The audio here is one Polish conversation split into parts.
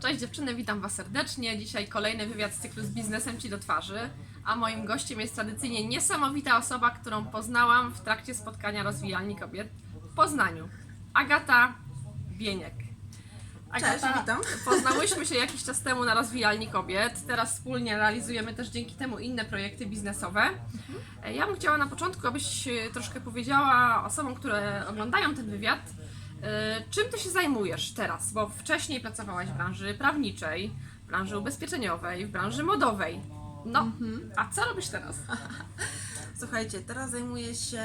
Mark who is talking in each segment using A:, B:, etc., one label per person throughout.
A: Cześć dziewczyny, witam Was serdecznie. Dzisiaj kolejny wywiad z cyklu z biznesem Ci do twarzy, a moim gościem jest tradycyjnie niesamowita osoba, którą poznałam w trakcie spotkania rozwijalni kobiet w Poznaniu. Agata Bieniek.
B: Cześć, witam.
A: Poznałyśmy się jakiś czas temu na rozwijalni kobiet. Teraz wspólnie realizujemy też dzięki temu inne projekty biznesowe. E, Ja bym chciała na początku, abyś e, troszkę powiedziała osobom, które oglądają ten wywiad, czym ty się zajmujesz teraz? Bo wcześniej pracowałaś w branży prawniczej, w branży ubezpieczeniowej, w branży modowej. No, a co robisz teraz?
B: Słuchajcie, teraz zajmuję się.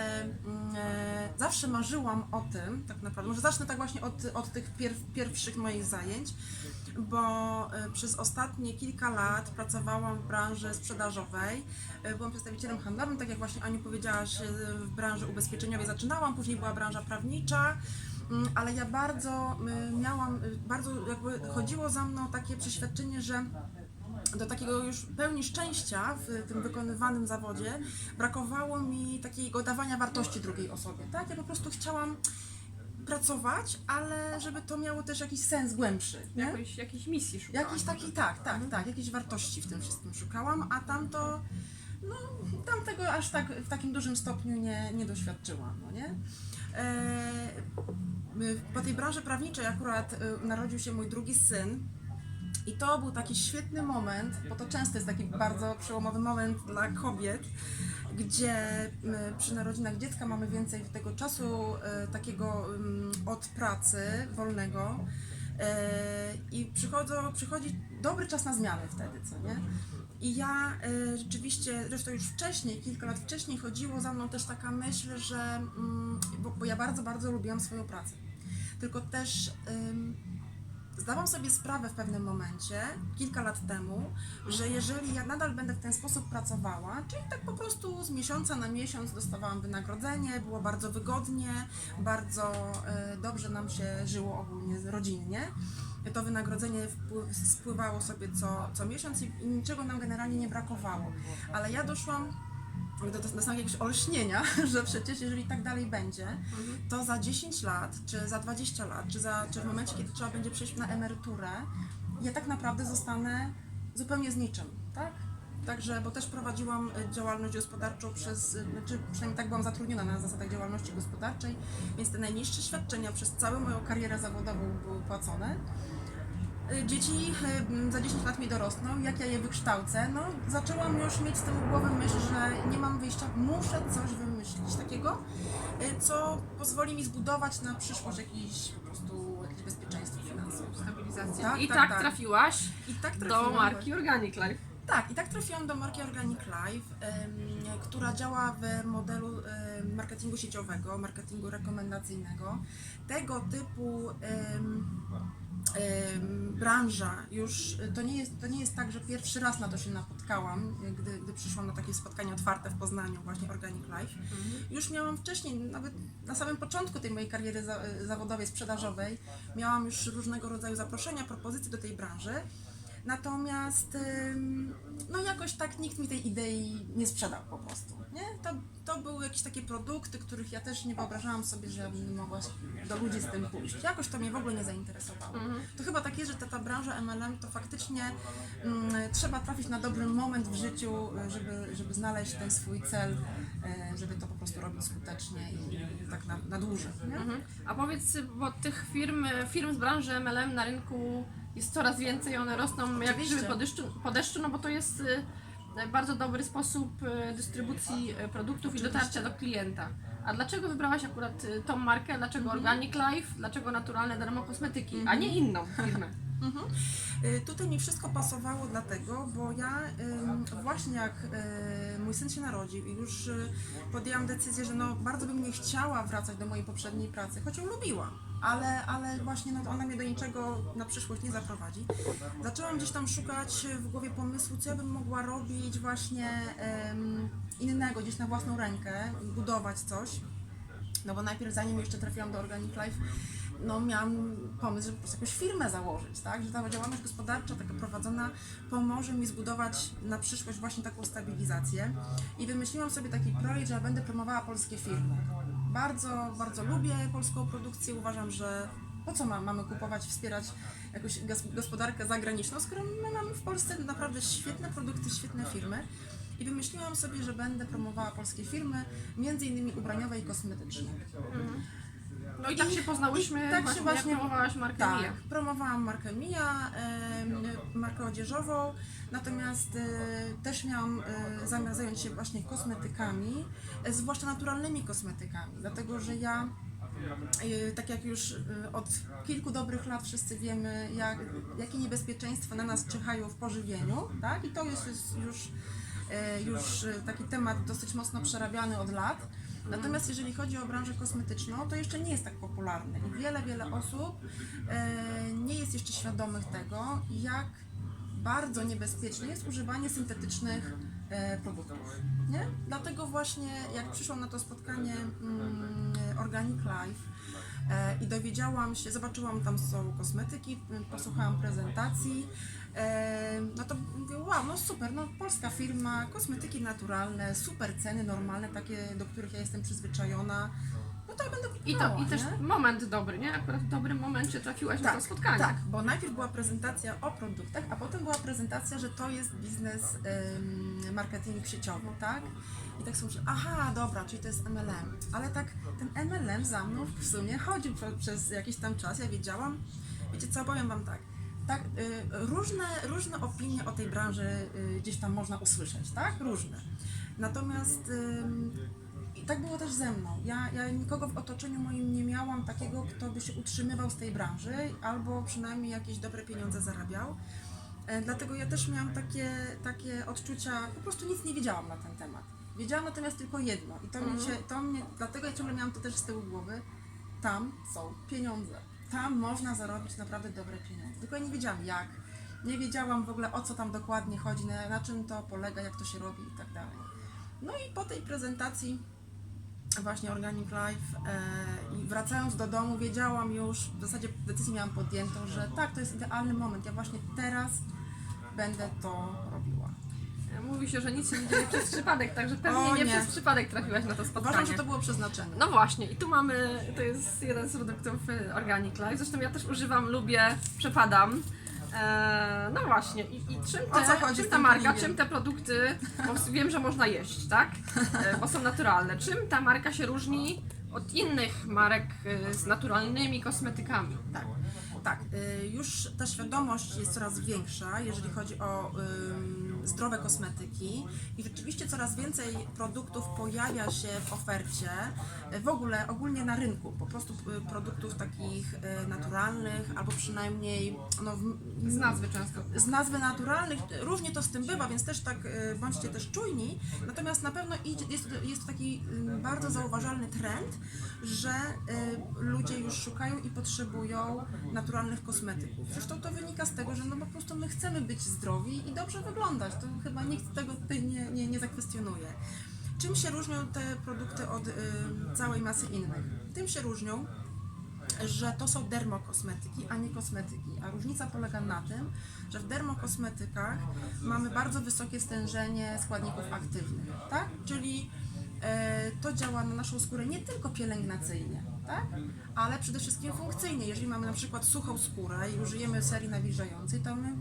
B: mm, E, zawsze marzyłam o tym, tak naprawdę. Może zacznę tak właśnie od, od tych pierw, pierwszych moich zajęć, bo e, przez ostatnie kilka lat pracowałam w branży sprzedażowej. E, byłam przedstawicielem handlowym, tak jak właśnie Aniu powiedziałaś, e, w branży ubezpieczeniowej zaczynałam, później była branża prawnicza. Mm, Ale ja bardzo y, miałam, y, bardzo jakby chodziło za mną takie przeświadczenie, że do takiego już pełni szczęścia w tym wykonywanym zawodzie brakowało mi takiego dawania wartości drugiej osobie, tak? Ja po prostu chciałam pracować, ale żeby to miało też jakiś sens głębszy, nie?
A: Jakiejś, jakiejś misji szukałaś?
B: Jakiś taki, tak, tak, tak, jakiejś wartości w tym wszystkim szukałam, a tamto, no, tamtego aż tak w takim dużym stopniu nie, nie doświadczyłam, no nie? E, my- po tej branży prawniczej akurat e, narodził się mój drugi syn i to był taki świetny moment, bo to często jest taki bardzo przełomowy moment dla kobiet, gdzie my przy narodzinach dziecka mamy więcej tego czasu takiego mm, od pracy wolnego e, i przychodzą, przychodzi dobry czas na zmiany wtedy, co nie? I ja e, rzeczywiście, zresztą już wcześniej, kilka lat wcześniej chodziło za mną też taka myśl, że, mm, bo, bo ja bardzo, bardzo lubiłam swoją pracę, tylko też ym, zdałam sobie sprawę w pewnym momencie, kilka lat temu, że jeżeli ja nadal będę w ten sposób pracowała, czyli tak po prostu z miesiąca na miesiąc dostawałam wynagrodzenie, było bardzo wygodnie, bardzo e, dobrze nam się żyło ogólnie rodzinnie. To wynagrodzenie spływało sobie co, co miesiąc i, i niczego nam generalnie nie brakowało. Ale ja doszłam do, do, do samego jakiegoś olśnienia, że przecież jeżeli tak dalej będzie, to za 10 lat, czy za 20 lat, czy, za, czy w momencie, kiedy trzeba będzie przejść na emeryturę, ja tak naprawdę zostanę zupełnie z niczym, tak? Także, bo też prowadziłam e, działalność gospodarczą przez, e, znaczy przynajmniej tak byłam zatrudniona na zasadach działalności gospodarczej, więc te najniższe świadczenia przez całą moją karierę zawodową były płacone. E, Dzieci za 10 lat mi dorosną, jak ja je wykształcę, no zaczęłam już mieć z tyłu głowy myśl, że nie mam wyjścia, muszę coś wymyślić takiego, co pozwoli mi zbudować na przyszłość jakieś po prostu jakieś bezpieczeństwo finansowe.
A: Stabilizacja.
B: Tak,
A: I
B: tak,
A: tak,
B: tak.
A: trafiłaś
B: I tak
A: do marki Organic Life.
B: Tak, i tak trafiłam do marki Organic Life, która działa w modelu marketingu sieciowego, marketingu rekomendacyjnego. Tego typu branża już to nie, jest, to nie jest tak, że pierwszy raz na to się napotkałam, gdy, gdy przyszłam na takie spotkanie otwarte w Poznaniu, właśnie Organic Life. Już miałam wcześniej, nawet na samym początku tej mojej kariery za, zawodowej, sprzedażowej, miałam już różnego rodzaju zaproszenia, propozycje do tej branży. Natomiast no jakoś tak nikt mi tej idei nie sprzedał po prostu. Nie? To, to były jakieś takie produkty, których ja też nie wyobrażałam sobie, że bym mogła do ludzi z tym pójść. Jakoś to mnie w ogóle nie zainteresowało. To chyba tak jest, że ta, ta branża MLM to faktycznie mm, trzeba trafić na dobry moment w życiu, żeby, żeby znaleźć ten swój cel, e, żeby to po prostu robić skutecznie i, tak na, na dłużej.
A: Mhm. A powiedz, bo tych firm, firm z branży MLM na rynku jest coraz więcej, one rosną jak
B: Oczywiście.
A: grzyby po deszczu, po deszczu, no bo to jest y, bardzo dobry sposób y, dystrybucji y, produktów i dotarcia do klienta. A dlaczego wybrałaś akurat y, tą markę? Dlaczego
B: Mhm.
A: Organic Life? Dlaczego naturalne dermokosmetyki, a nie inną firmę?
B: Mhm. Y, Tutaj mi wszystko pasowało dlatego, bo ja właśnie jak y, mój syn się narodził i już y, podjęłam decyzję, że no bardzo bym nie chciała wracać do mojej poprzedniej pracy, choć ją lubiłam, ale, ale właśnie no, ona mnie do niczego na przyszłość nie zaprowadzi. Zaczęłam gdzieś tam szukać w głowie pomysłu, co ja bym mogła robić właśnie ym, innego, gdzieś na własną rękę, budować coś. No bo najpierw zanim jeszcze trafiłam do Organic Life, no miałam pomysł, żeby po prostu jakąś firmę założyć, tak? Że ta działalność gospodarcza taka prowadzona pomoże mi zbudować na przyszłość właśnie taką stabilizację. I wymyśliłam sobie taki projekt, że ja będę promowała polskie firmy. Bardzo, bardzo lubię polską produkcję, uważam, że Po co ma, mamy kupować, wspierać jakąś gos- gospodarkę zagraniczną, skoro my mamy w Polsce naprawdę świetne produkty, świetne firmy. I wymyśliłam sobie, że będę promowała polskie firmy, między innymi ubraniowe i kosmetyczne.
A: No i tak się poznałyśmy,
B: i tak się
A: właśnie,
B: właśnie-
A: jak promowałaś markę
B: Tak,
A: Mia.
B: promowałam markę Mia, em, markę odzieżową, natomiast e, też miałam e, zamiar zająć się właśnie kosmetykami, e, zwłaszcza naturalnymi kosmetykami, dlatego że ja, e, tak jak już e, od kilku dobrych lat wszyscy wiemy, jak, jakie niebezpieczeństwa na nas czyhają w pożywieniu, tak? I to jest już, już, e, e, taki temat dosyć mocno przerabiany od lat. Natomiast jeżeli chodzi o branżę kosmetyczną, to jeszcze nie jest tak popularne i wiele, wiele osób e, nie jest jeszcze świadomych tego, jak bardzo niebezpieczne jest używanie syntetycznych e, produktów. Nie? Dlatego właśnie jak przyszłam na to spotkanie mm, Organic Life e, i dowiedziałam się, zobaczyłam tam są kosmetyki, posłuchałam prezentacji, no to mówię, wow, no super, no polska firma, kosmetyki naturalne, super ceny normalne, takie, do których ja jestem przyzwyczajona, no to ja będę
A: I,
B: kupowała,
A: to, I też
B: nie?
A: moment dobry, nie? Akurat w dobrym momencie trafiłaś na to spotkanie.
B: Tak, bo najpierw była prezentacja o produktach, a potem była prezentacja, że to jest biznes ym, marketing sieciowy, tak? I tak sobie myślę, aha, dobra, czyli to jest MLM. Ale tak, ten MLM za mną w sumie chodził prze, przez jakiś tam czas, ja wiedziałam, wiecie co, powiem Wam tak, tak, y, różne, różne opinie o tej branży y, gdzieś tam można usłyszeć, tak? Różne. Natomiast i tak było też ze mną. Ja, ja nikogo w otoczeniu moim nie miałam takiego, kto by się utrzymywał z tej branży, albo przynajmniej jakieś dobre pieniądze zarabiał. E, Dlatego ja też miałam takie, takie odczucia, po prostu nic nie wiedziałam na ten temat. Wiedziałam natomiast tylko jedno i to, mi się, to mnie, dlatego ja ciągle miałam to też z tyłu głowy, tam są pieniądze. Tam można zarobić naprawdę dobre pieniądze. Tylko ja nie wiedziałam jak, nie wiedziałam w ogóle o co tam dokładnie chodzi, na, czym to polega, jak to się robi i tak dalej. No i po tej prezentacji właśnie Organic Life e, i wracając do domu wiedziałam już, w zasadzie decyzję miałam podjętą, że tak, to jest idealny moment, ja właśnie teraz będę to robiła.
A: Mówi się, że nic się nie dzieje przez przypadek, także pewnie
B: O,
A: nie,
B: nie.
A: przez przypadek trafiłaś na to spotkanie.
B: Uważam, że to było przeznaczenie.
A: No właśnie, i tu mamy, to jest jeden z produktów y, Organic Life, zresztą ja też używam, lubię, przepadam. Eee, no właśnie, i, i czym,
B: O co
A: te,
B: chodzi
A: czym
B: z
A: ta
B: tym
A: marka, czym te produkty, bo wiem, że można jeść, tak? E, bo są naturalne. Czym ta marka się różni od innych marek y, z naturalnymi kosmetykami?
B: Tak, tak. y, Już ta świadomość jest coraz większa, jeżeli chodzi o ym, zdrowe kosmetyki i rzeczywiście coraz więcej produktów pojawia się w ofercie, y, w ogóle ogólnie na rynku, po prostu y, produktów takich y, naturalnych albo przynajmniej no,
A: Z nazwy często.
B: z nazwy naturalnych, różnie to z tym bywa, więc też tak bądźcie też czujni. Natomiast na pewno jest, to- jest to taki y, bardzo zauważalny trend, że ludzie już szukają i potrzebują naturalnych kosmetyków. Zresztą to wynika z tego, że no po prostu my chcemy być zdrowi i dobrze wyglądać. To chyba nikt tego tutaj nie, nie, nie zakwestionuje. Czym się różnią te produkty od y, całej masy innych? Tym się różnią, że to są dermokosmetyki, a nie kosmetyki. A różnica polega na tym, że w dermokosmetykach mamy bardzo wysokie stężenie składników aktywnych, tak? Czyli e, to działa na naszą skórę nie tylko pielęgnacyjnie, tak? Ale przede wszystkim funkcyjnie. Jeżeli mamy na przykład suchą skórę i użyjemy serii nawilżającej, to my,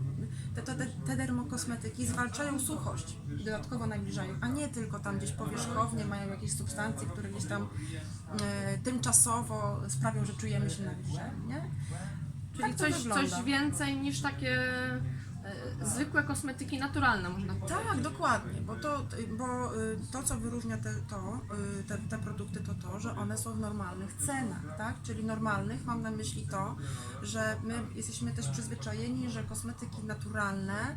B: te, te, te- dermokosmetyki zwalczają suchość, dodatkowo nawilżają, a nie tylko tam gdzieś powierzchownie mają jakieś substancje, które gdzieś tam e, tymczasowo sprawią, że czujemy się nawilżeni, nie?
A: Czyli
B: Tak
A: coś, coś więcej niż takie e, zwykłe kosmetyki naturalne, można powiedzieć.
B: Tak, dokładnie, bo to, bo y, to co wyróżnia te, to, y, te, te produkty, to to, że one są w normalnych cenach, tak? Czyli normalnych mam na myśli to, że my jesteśmy też przyzwyczajeni, że kosmetyki naturalne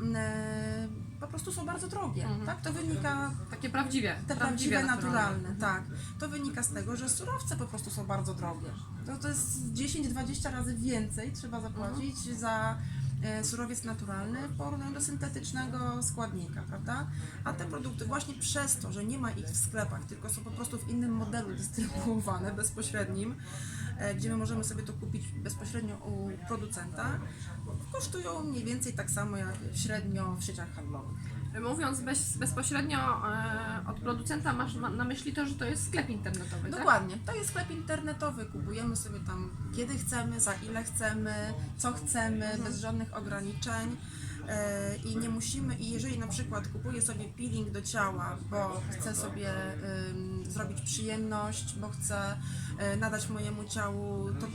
B: y, po prostu są bardzo drogie,
A: Mhm.
B: tak? To wynika
A: Takie prawdziwe.
B: te prawdziwe, naturalne, tak. To wynika z tego, że surowce po prostu są bardzo drogie. To, to jest 10-20 razy więcej trzeba zapłacić za e, surowiec naturalny w porównaniu do syntetycznego składnika, prawda? A te produkty właśnie przez to, że nie ma ich w sklepach, tylko są po prostu w innym modelu dystrybuowane, bezpośrednim, e, gdzie my możemy sobie to kupić bezpośrednio u producenta, kosztują mniej więcej tak samo jak średnio w sieciach handlowych.
A: Mówiąc bez, bezpośrednio e, od producenta, masz ma, na myśli to, że to jest sklep internetowy, tak?
B: Dokładnie. To jest sklep internetowy. Kupujemy sobie tam kiedy chcemy, za ile chcemy, co chcemy, bez żadnych ograniczeń. E, I nie musimy, i jeżeli na przykład kupuję sobie peeling do ciała, bo chcę sobie zrobić przyjemność, bo chcę e, nadać mojemu ciału, to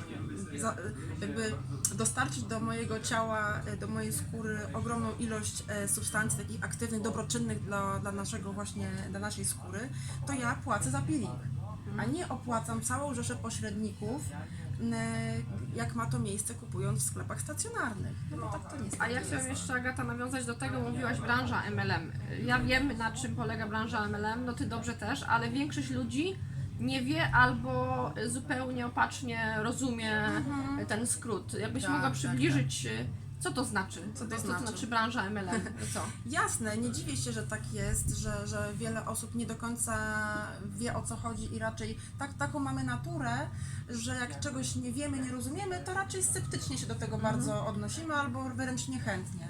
B: za, jakby dostarczyć do mojego ciała, e, do mojej skóry ogromną ilość e, substancji takich aktywnych, dobroczynnych dla, dla naszego właśnie, dla naszej skóry, to ja płacę za peeling a nie opłacam całą rzeszę pośredników, jak ma to miejsce kupując w sklepach stacjonarnych. No bo tak to niestety
A: A ja chciałam jeszcze, Agata, nawiązać do tego, mówiłaś branża MLM. Ja wiem, na czym polega branża MLM, no ty dobrze też, ale większość ludzi nie wie albo zupełnie opacznie rozumie ten skrót. Jakbyś
B: Mhm. Tak,
A: mogła
B: tak,
A: przybliżyć, co to znaczy?
B: Co to
A: Co to
B: znaczy?
A: znaczy branża MLM? To co?
B: Jasne, nie dziwię się, że tak jest, że, że wiele osób nie do końca wie o co chodzi i raczej tak, taką mamy naturę, że jak czegoś nie wiemy, nie rozumiemy, to raczej sceptycznie się do tego bardzo odnosimy albo wręcz niechętnie.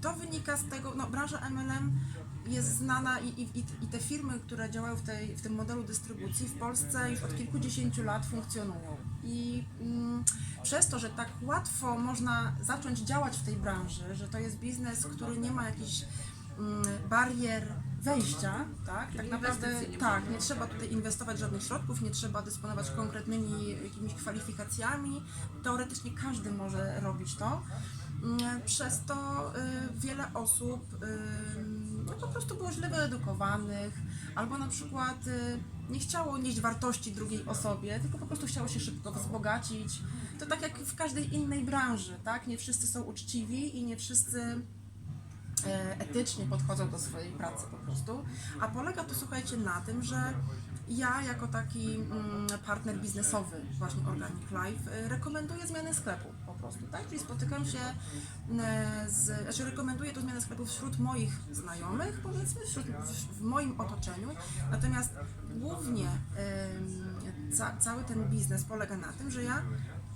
B: To wynika z tego, no branża MLM jest znana i, i, i- te firmy, które działają w, tej, w tym modelu dystrybucji w Polsce już od kilkudziesięciu lat funkcjonują. I mm, przez to, że tak łatwo można zacząć działać w tej branży, że to jest biznes, który nie ma jakichś mm, barier wejścia, tak? Tak naprawdę tak, nie trzeba tutaj inwestować żadnych środków, nie trzeba dysponować konkretnymi jakimiś kwalifikacjami. Teoretycznie każdy może robić to. Mm, Przez to y, wiele osób y, no, po prostu było źle wyedukowanych, albo na przykład y, nie chciało nieść wartości drugiej osobie, tylko po prostu chciało się szybko wzbogacić. To tak jak w każdej innej branży, tak? Nie wszyscy są uczciwi i nie wszyscy e, etycznie podchodzą do swojej pracy po prostu. A polega to, słuchajcie, na tym, że ja jako taki mm, partner biznesowy właśnie Organic Life e, rekomenduję zmianę sklepu prostu, tak? Czyli spotykam się e, z, znaczy rekomenduję tę zmianę sklepu wśród moich znajomych, powiedzmy, wśród, w, moim otoczeniu. Natomiast głównie ca, cały ten biznes polega na tym, że ja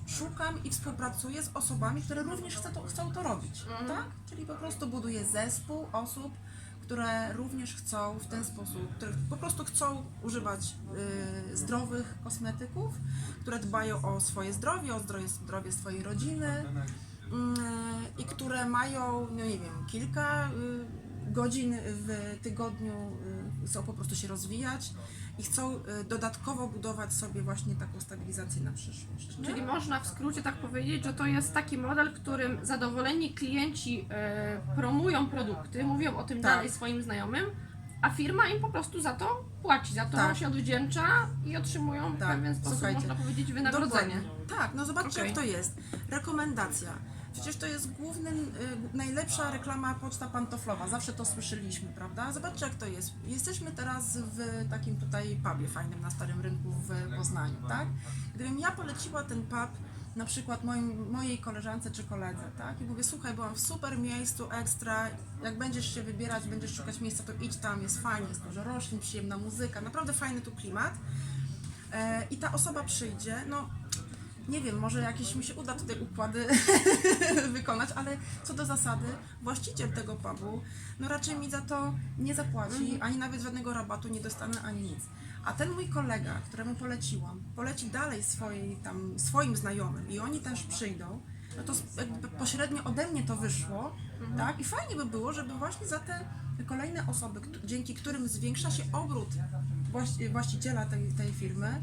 B: szukam i współpracuję z osobami, które również chcą to, chcą to robić, tak? Czyli po prostu buduję zespół osób, które również chcą w ten sposób, które po prostu chcą używać y, zdrowych kosmetyków, które dbają o swoje zdrowie, o zdrowie, zdrowie swojej rodziny mm, i które mają, no nie wiem, kilka y, godzin w tygodniu, y, chcą po prostu się rozwijać i chcą y, dodatkowo budować sobie właśnie taką stabilizację na przyszłość. nie?
A: Czyli można w skrócie tak powiedzieć, że to jest taki model, w którym zadowoleni klienci e, promują produkty, mówią o tym
B: Tak.
A: dalej swoim znajomym, a firma im po prostu za to płaci, za to
B: Tak.
A: się odwdzięcza i otrzymują w
B: Tak,
A: pewien sposób,
B: słuchajcie.
A: można powiedzieć, wynagrodzenie.
B: Dokładnie. Tak, no zobaczcie
A: Okej.
B: jak to jest. Rekomendacja. Przecież to jest główny, y, najlepsza reklama poczta pantoflowa. Zawsze to słyszeliśmy, prawda? Zobaczcie jak to jest. Jesteśmy teraz w takim tutaj pubie fajnym na Starym Rynku w Poznaniu, tak? Gdybym ja poleciła ten pub na przykład moim, mojej koleżance czy koledze, tak? I mówię, słuchaj, byłam w super miejscu, ekstra, jak będziesz się wybierać, będziesz szukać miejsca, to idź tam, jest fajnie, jest dużo roślin, przyjemna muzyka, naprawdę fajny tu klimat. E, I ta osoba przyjdzie, no nie wiem, może jakieś mi się uda tutaj układy wykonać, ale co do zasady, właściciel tego pubu, no raczej mi za to nie zapłaci, ani nawet żadnego rabatu nie dostanę, ani nic. A ten mój kolega, któremu poleciłam, poleci dalej swojej, tam, swoim znajomym i oni też przyjdą, no to jakby pośrednio ode mnie to wyszło, tak? I fajnie by było, żeby właśnie za te kolejne osoby, dzięki którym zwiększa się obrót właści- właściciela tej, tej firmy,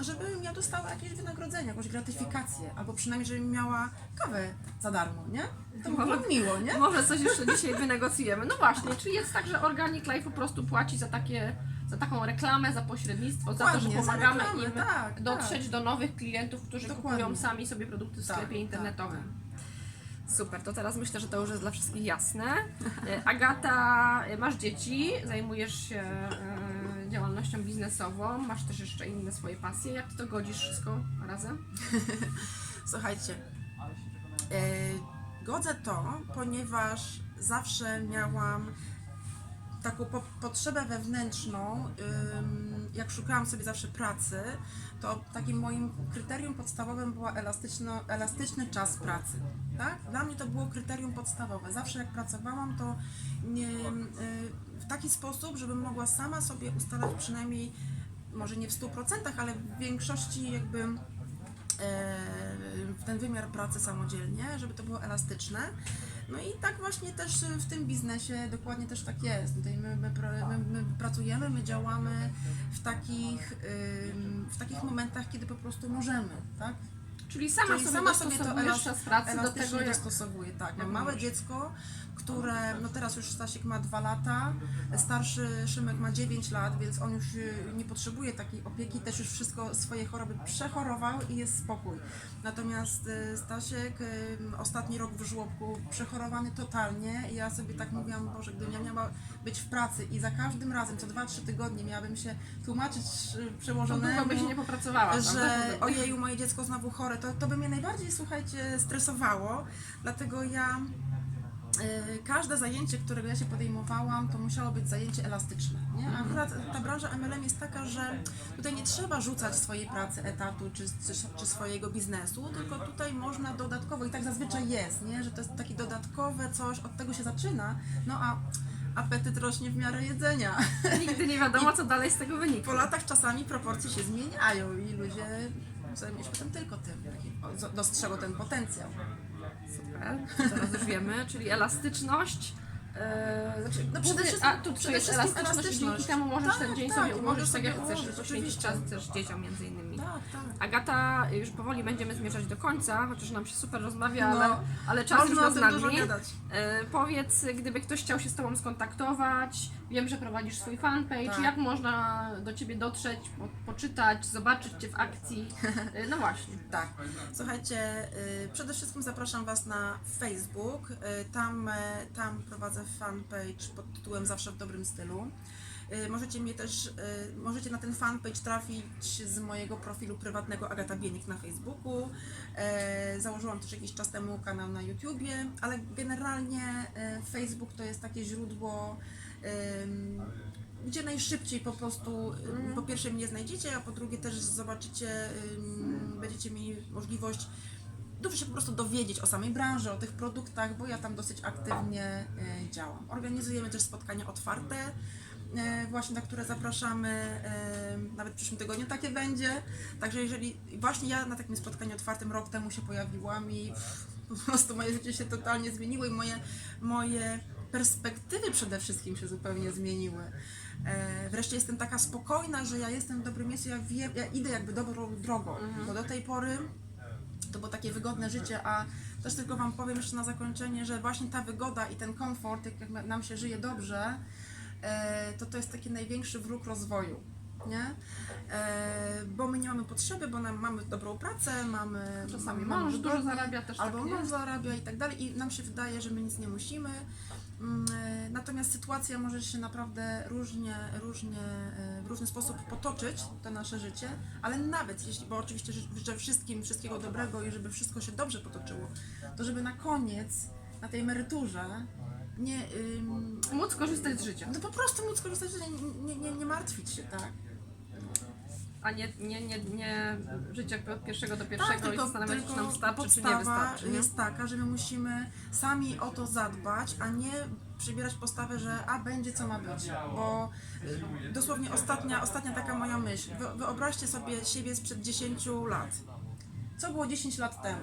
B: żebym ja dostała jakieś wynagrodzenie, jakąś gratyfikację, albo przynajmniej, żebym miała kawę za darmo, nie? To by było miło, nie?
A: Może coś jeszcze dzisiaj wynegocjujemy. No właśnie, czyli jest tak, że Organic Life po prostu płaci za takie, za taką reklamę, za pośrednictwo, za to, że
B: Dokładnie,
A: pomagamy
B: reklamę,
A: im
B: tak,
A: dotrzeć do nowych klientów, którzy
B: Dokładnie.
A: kupują sami sobie produkty w
B: Tak,
A: sklepie
B: tak,
A: internetowym. Super, to teraz myślę, że to już jest dla wszystkich jasne. E, Agata, e, masz dzieci, zajmujesz się e, działalnością biznesową, masz też jeszcze inne swoje pasje. Jak ty to godzisz wszystko razem?
B: Słuchajcie, e, godzę to, ponieważ zawsze miałam taką po, potrzebę wewnętrzną, jak szukałam sobie zawsze pracy, to takim moim kryterium podstawowym elastyczno, elastyczny czas pracy. Tak? Dla mnie to było kryterium podstawowe. Zawsze jak pracowałam, to nie, w taki sposób, żebym mogła sama sobie ustalać przynajmniej, może nie w 100%, ale w większości jakby e, ten wymiar pracy samodzielnie, żeby to było elastyczne. No i tak właśnie też w tym biznesie dokładnie też tak jest. Tutaj my, my, my, my pracujemy, my działamy w takich, w takich momentach, kiedy po prostu możemy, tak?
A: Czyli sama
B: Czyli
A: sobie
B: sama sobie to
A: dostosowujesz
B: elas-
A: czas pracy do tego, jak...
B: dostosowuję, tak. Mam małe dziecko, które, no teraz już Stasiek ma dwa lata, starszy Szymek ma 9 lat, więc on już y, nie potrzebuje takiej opieki, też już wszystko, swoje choroby przechorował i jest spokój. Natomiast y, Stasiek, ostatni rok w żłobku, przechorowany totalnie i ja sobie tak mówiłam, Boże, gdybym ja miała być w pracy i za każdym razem, co 2-3 tygodnie miałabym się tłumaczyć y, przełożonemu,
A: długo byś nie popracowała, prawda?
B: że ojeju, moje dziecko znowu chore, to, to by mnie najbardziej, słuchajcie, stresowało, dlatego ja każde zajęcie, którego ja się podejmowałam, to musiało być zajęcie elastyczne. Nie? A Akurat ta branża MLM jest taka, że tutaj nie trzeba rzucać swojej pracy, etatu czy, czy, czy swojego biznesu, tylko tutaj można dodatkowo, i tak zazwyczaj jest, nie? że to jest takie dodatkowe coś, od tego się zaczyna, no a apetyt rośnie w miarę jedzenia.
A: Nigdy nie wiadomo, co dalej z tego wyniknie.
B: Po latach czasami proporcje się zmieniają i ludzie zajmują się potem tylko tym, dostrzegą ten potencjał.
A: Super, teraz już wiemy, czyli elastyczność. Yy, znaczy,
B: No przede wszystkim-
A: a tu
B: przede wszystkim
A: elastyczność, i dzięki
B: elastyczność.
A: temu możesz
B: Tak,
A: ten dzień
B: tak,
A: sobie ułożyć tak jak chcesz,
B: ułożyć,
A: czas też dzieciom między innymi. Agata, już powoli będziemy zmierzać do końca, chociaż nam się super rozmawia,
B: No,
A: ale, ale czas już nas
B: gadać.
A: E, powiedz, gdyby ktoś chciał się z Tobą skontaktować, wiem, że prowadzisz swój fanpage,
B: Tak.
A: jak można do Ciebie dotrzeć, po, poczytać, zobaczyć Cię w akcji? E, no właśnie.
B: Tak. Słuchajcie, y, przede wszystkim zapraszam Was na Facebook. Y, Tam, e, tam prowadzę fanpage pod tytułem Zawsze w dobrym stylu. Y, Możecie mnie też, y, możecie na ten fanpage trafić z mojego profilu prywatnego Agata Bienik na Facebooku. E, Założyłam też jakiś czas temu kanał na YouTubie, ale generalnie Facebook to jest takie źródło gdzie najszybciej po prostu ym, po pierwsze mnie znajdziecie, a po drugie też zobaczycie, będziecie mieli możliwość dobrze się po prostu dowiedzieć o samej branży, o tych produktach, bo ja tam dosyć aktywnie y, działam. Organizujemy też spotkania otwarte, y, właśnie na które zapraszamy, y, nawet w przyszłym tygodniu takie będzie. Także jeżeli właśnie ja na takim spotkaniu otwartym rok temu się pojawiłam i po prostu moje życie się totalnie zmieniło i moje, moje perspektywy przede wszystkim się zupełnie zmieniły. E, wreszcie jestem taka spokojna, że ja jestem w dobrym miejscu, ja, wiem, ja idę jakby dobrą drogą, bo do tej pory to było takie wygodne życie, a też tylko Wam powiem jeszcze na zakończenie, że właśnie ta wygoda i ten komfort, jak nam się żyje dobrze, e, to to jest taki największy wróg rozwoju. Nie? E, bo my nie mamy potrzeby, bo nam, mamy dobrą pracę, mamy.
A: Czasami
B: mamy
A: mąż dużo zarabia też
B: Albo
A: tak
B: mąż zarabia i tak dalej, i nam się wydaje, że my nic nie musimy. Mm, e, Natomiast sytuacja może się naprawdę różnie, różnie, e, w różny sposób potoczyć, to nasze życie, ale nawet jeśli, bo oczywiście życzę wszystkim wszystkiego dobrego i żeby wszystko się dobrze potoczyło, to żeby na koniec, na tej emeryturze, nie, ym,
A: Móc korzystać z życia,
B: no po prostu móc korzystać, nie, nie, nie, nie martwić się, tak?
A: a nie, nie, nie, nie życie od pierwszego do pierwszego
B: Tak,
A: i
B: tylko,
A: zastanawiać się, czy nam starczy, czy nie
B: podstawa
A: wystarczy. Nie?
B: jest taka, że my musimy sami o to zadbać, a nie przybierać postawę, że a będzie co ma być. Bo y, dosłownie ostatnia, ostatnia taka moja myśl. Wy, wyobraźcie sobie siebie sprzed 10 lat. Co było 10 lat temu?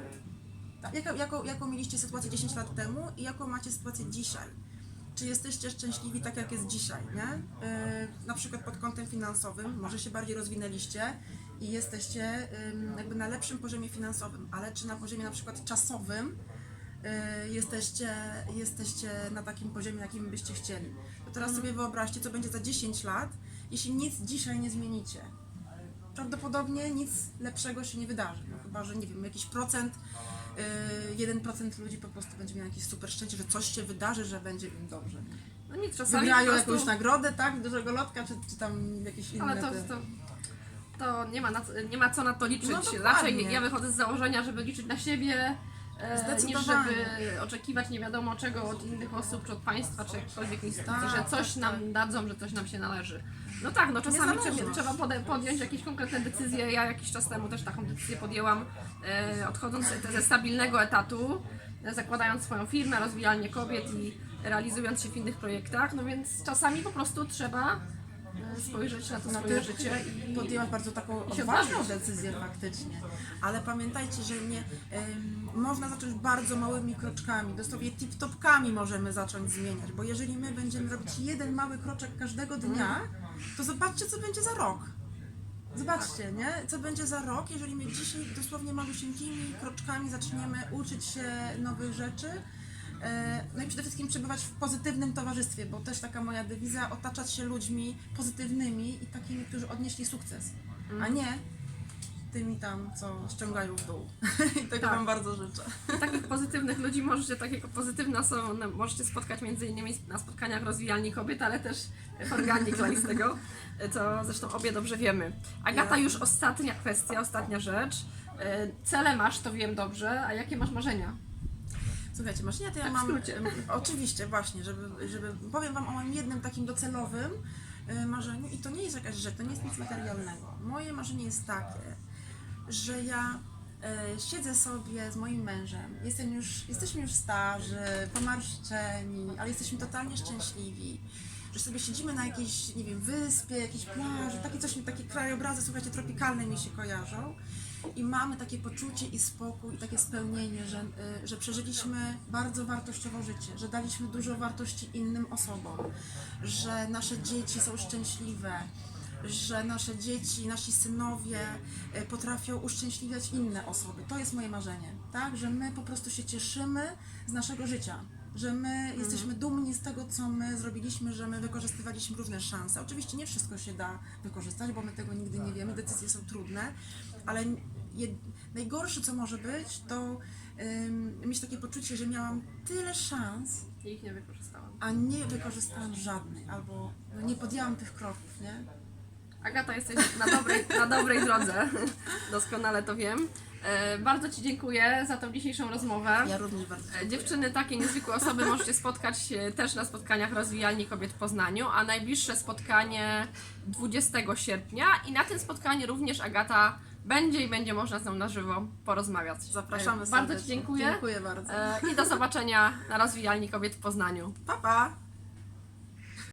B: Tak, Jaką, jaką, jaką mieliście sytuację 10 lat temu i jaką macie sytuację dzisiaj? Czy jesteście szczęśliwi tak, jak jest dzisiaj, nie? Yy, na przykład pod kątem finansowym, może się bardziej rozwinęliście i jesteście jakby na lepszym poziomie finansowym, ale czy na poziomie na przykład czasowym yy, jesteście, jesteście na takim poziomie, jakim byście chcieli? To teraz sobie wyobraźcie, co będzie za 10 lat, jeśli nic dzisiaj nie zmienicie prawdopodobnie nic lepszego się nie wydarzy. No, chyba, że nie wiem, jakiś procent, 1% ludzi po prostu będzie miał jakieś super szczęście, że coś się wydarzy, że będzie im dobrze.
A: No nic, czasami
B: Wygrają
A: prostu,
B: jakąś nagrodę, tak? Dużego lotka, czy, czy tam jakieś inne.
A: Ale to,
B: te-
A: to, to nie, ma na, co- nie ma co na to liczyć.
B: No.
A: Raczej ja wychodzę z założenia, żeby liczyć na siebie, e, niż
B: Zdecydowanie.
A: żeby oczekiwać nie wiadomo czego od innych osób, czy od państwa, czy jakichkolwiek instytucji,
B: Tak,
A: że coś
B: tak,
A: nam
B: tak.
A: dadzą, że coś nam się należy. No tak, no czasami trzeba, trzeba pode- podjąć jakieś konkretne decyzje. Ja jakiś czas temu też taką decyzję podjęłam, e, odchodząc ze stabilnego etatu, e, zakładając swoją firmę, rozwijalnie kobiet i realizując się w innych projektach, no więc czasami po prostu trzeba e, spojrzeć na to
B: No
A: swoje
B: ty
A: życie i
B: podjęłaś bardzo taką
A: się
B: odważną
A: odważyć.
B: decyzję faktycznie. Ale pamiętajcie, że nie, em, można zacząć bardzo małymi kroczkami, dosłownie tip-topkami możemy zacząć zmieniać, bo jeżeli my będziemy robić jeden mały kroczek każdego dnia, to zobaczcie, co będzie za rok. Zobaczcie, nie? Co będzie za rok, jeżeli my dzisiaj dosłownie malusieńkimi kroczkami zaczniemy uczyć się nowych rzeczy. E, No i przede wszystkim przebywać w pozytywnym towarzystwie, bo też taka moja dewiza, otaczać się ludźmi pozytywnymi i takimi, którzy odnieśli sukces, a nie tymi tam, co ściągają w dół. I tego
A: Tak.
B: Wam bardzo życzę.
A: takich pozytywnych ludzi możecie, takiego pozytywne są, no, możecie spotkać między innymi na spotkaniach rozwijalni kobiet, ale też w Organic Life z tego, co zresztą obie dobrze wiemy. Agata, już ostatnia kwestia, ostatnia rzecz. E, Cele masz, to wiem dobrze, a jakie masz marzenia?
B: Słuchajcie, marzenia to ja
A: Tak
B: mam. Oczywiście, właśnie, żeby, żeby. Powiem Wam o moim jednym takim docelowym e, marzeniu i to nie jest jakaś rzecz, to nie jest nic materialnego. Moje marzenie jest takie, że ja e, siedzę sobie z moim mężem, jestem już, jesteśmy już starzy, pomarszczeni, ale jesteśmy totalnie szczęśliwi. Że sobie siedzimy na jakiejś, nie wiem, wyspie, jakiejś plaży, takie coś, takie krajobrazy, słuchajcie, tropikalne mi się kojarzą. I mamy takie poczucie i spokój, i takie spełnienie, że, y, że przeżyliśmy bardzo wartościowe życie, że daliśmy dużo wartości innym osobom, że nasze dzieci są szczęśliwe, że nasze dzieci, nasi synowie y, potrafią uszczęśliwiać inne osoby. To jest moje marzenie, tak? Że my po prostu się cieszymy z naszego życia. Że my jesteśmy dumni z tego, co my zrobiliśmy, że my wykorzystywaliśmy różne szanse. Oczywiście nie wszystko się da wykorzystać, bo my tego nigdy nie wiemy, decyzje są trudne, ale najgorsze, co może być, to ym, mieć takie poczucie, że miałam tyle szans,
A: ich nie wykorzystałam.
B: a nie wykorzystałam żadnej, albo no, nie podjęłam tych kroków, nie?
A: Agata, jesteś na dobrej, na dobrej drodze, doskonale to wiem. E, Bardzo Ci dziękuję za tą dzisiejszą rozmowę.
B: Ja również bardzo
A: E, Dziewczyny, takie niezwykłe osoby możecie spotkać e, też na spotkaniach Rozwijalni Kobiet w Poznaniu, a najbliższe spotkanie 20 sierpnia i na tym spotkaniu również Agata będzie i będzie można z nią na żywo porozmawiać.
B: Zapraszamy
A: E, Bardzo Ci
B: serdecznie.
A: dziękuję
B: Dziękuję bardzo.
A: E, i do zobaczenia na Rozwijalni Kobiet w Poznaniu.
B: Pa, pa!